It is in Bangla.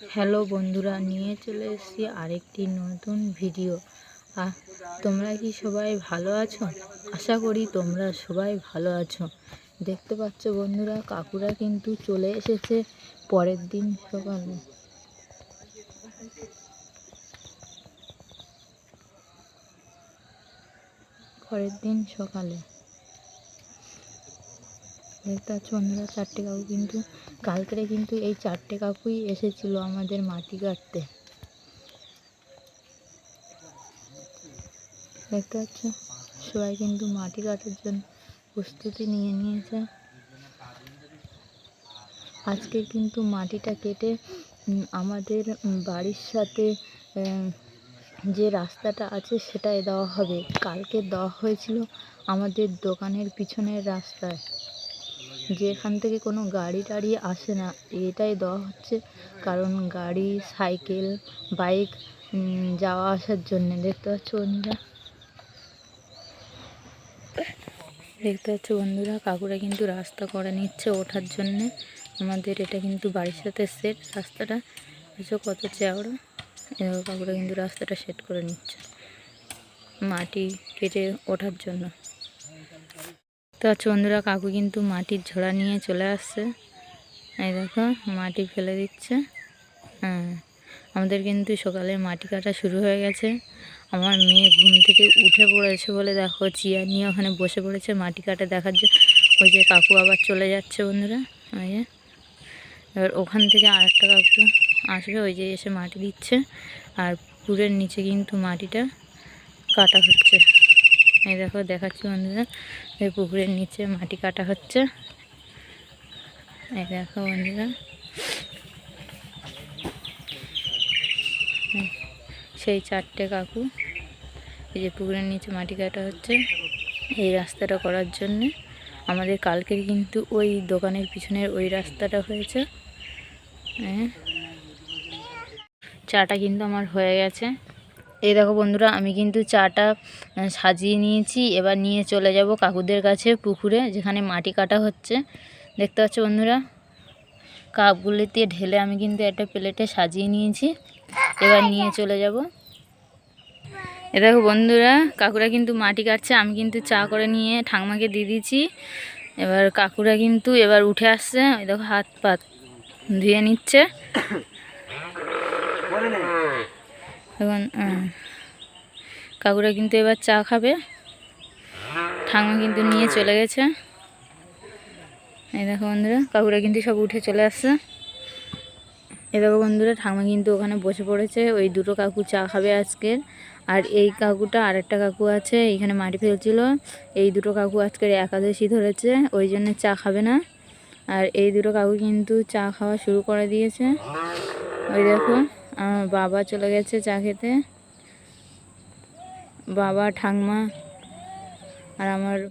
হ্যালো বন্ধুরা, নিয়ে চলে এসেছি আরেকটি নতুন ভিডিও। তোমরা কি সবাই ভালো আছো? আশা করি তোমরা সবাই ভালো আছো। দেখতে পাচ্ছ বন্ধুরা, কাকুরা কিন্তু চলে এসেছে পরের দিন সকালে। পরের দিন সকালে। পাচ্ছ বন্ধুরা চারটে কাকু কিন্তু কালকেরে কিন্তু এই চারটে কাকুই এসেছিল আমাদের মাটি কাটতে। দেখতে পাচ্ছ? সবাই কিন্তু মাটি কাটার জন্য প্রস্তুতি নিয়ে নিয়েছে। আজকে কিন্তু মাটিটা কেটে আমাদের বাড়ির সাথে যে রাস্তাটা আছে সেটাই দেওয়া হবে। কালকে দেওয়া হয়েছিল আমাদের দোকানের পিছনের রাস্তায়। যেখান থেকে কোনো গাড়ি টাড়ি আসে না, এটাই দেওয়া হচ্ছে। কারণ গাড়ি, সাইকেল, বাইক যাওয়া আসার জন্যে। দেখতে পাচ্ছ বন্ধুরা? দেখতে পাচ্ছ বন্ধুরা? কাকুরা কিন্তু রাস্তা করে নিচ্ছে ওঠার জন্যে। আমাদের এটা কিন্তু বাড়ির সাথে সেট রাস্তাটা। দেখছ কত এবার কাকুরা কিন্তু রাস্তাটা সেট করে নিচ্ছে। মাটি কেটে ওঠার জন্য। তো বন্ধুরা কাকু কিন্তু মাটির ঝোড়া নিয়ে চলে আসছে। এই দেখো, মাটি ফেলে দিচ্ছে। হ্যাঁ আমাদের কিন্তু সকালে মাটি কাটা শুরু হয়ে গেছে। আমার মেয়ে ঘুম থেকে উঠে পড়েছে বলে দেখো, চেয়ার নিয়ে ওখানে বসে পড়েছে মাটি কাটা দেখার জন্য। ওই যে কাকু আবার চলে যাচ্ছে বন্ধুরা, ওই যে। এবার ওখান থেকে আরেকটা কাকু আসবে, ওই যে এসে মাটি দিচ্ছে। আর পুকুরের নিচে কিন্তু মাটিটা কাটা হচ্ছে। এই দেখো, দেখাচ্ছি বন্ধুরা। এই পুকুরের নিচে মাটি কাটা হচ্ছে। এই দেখো বন্ধুরা। সেই চারটে কাকু, এই যে পুকুরের নিচে মাটি কাটা হচ্ছে এই রাস্তাটা করার জন্যে। আমাদের কালকের কিন্তু ওই দোকানের পিছনের ওই রাস্তাটা হয়েছে। হ্যাঁ। চাটা কিন্তু আমার হয়ে গেছে। এই দেখো বন্ধুরা, আমি কিন্তু চাটা সাজিয়ে নিয়েছি। এবার নিয়ে চলে যাব কাকুদের কাছে পুকুরে, যেখানে মাটি কাটা হচ্ছে। দেখতে পাচ্ছ বন্ধুরা, কাপগুলিতে ঢেলে আমি কিন্তু একটা প্লেটে সাজিয়ে নিয়েছি। এবার নিয়ে চলে যাব। এ দেখো বন্ধুরা, কাকুরা কিন্তু মাটি কাটছে, আমি কিন্তু চা করে নিয়ে ঠাকমাকে দিয়ে দিয়েছি। এবার কাকুরা কিন্তু এবার উঠে আসছে, ওই দেখো হাত পাত ধুয়ে নিচ্ছে। এখন কাকুরা কিন্তু এবার চা খাবে। ঠাকুমা কিন্তু নিয়ে চলে গেছে। এই দেখো বন্ধুরা, কাকুরা কিন্তু সব উঠে চলে আসছে। এই দেখো বন্ধুরা ঠাকুমা কিন্তু ওখানে বসে পড়েছে। ওই দুটো কাকু চা খাবে আজকের আর এই কাকুটা আরেকটা কাকু আছে, এইখানে মাটি ফেলছিল। এই দুটো কাকু আজকের একাদশী ধরেছে, ওই জন্য চা খাবে না। আর এই দুটো কাকু কিন্তু চা খাওয়া শুরু করে দিয়েছে। ওই দেখো। আমার বাবা চলে গেছে চা খেতে। বাবা ঠাংমা আর আমার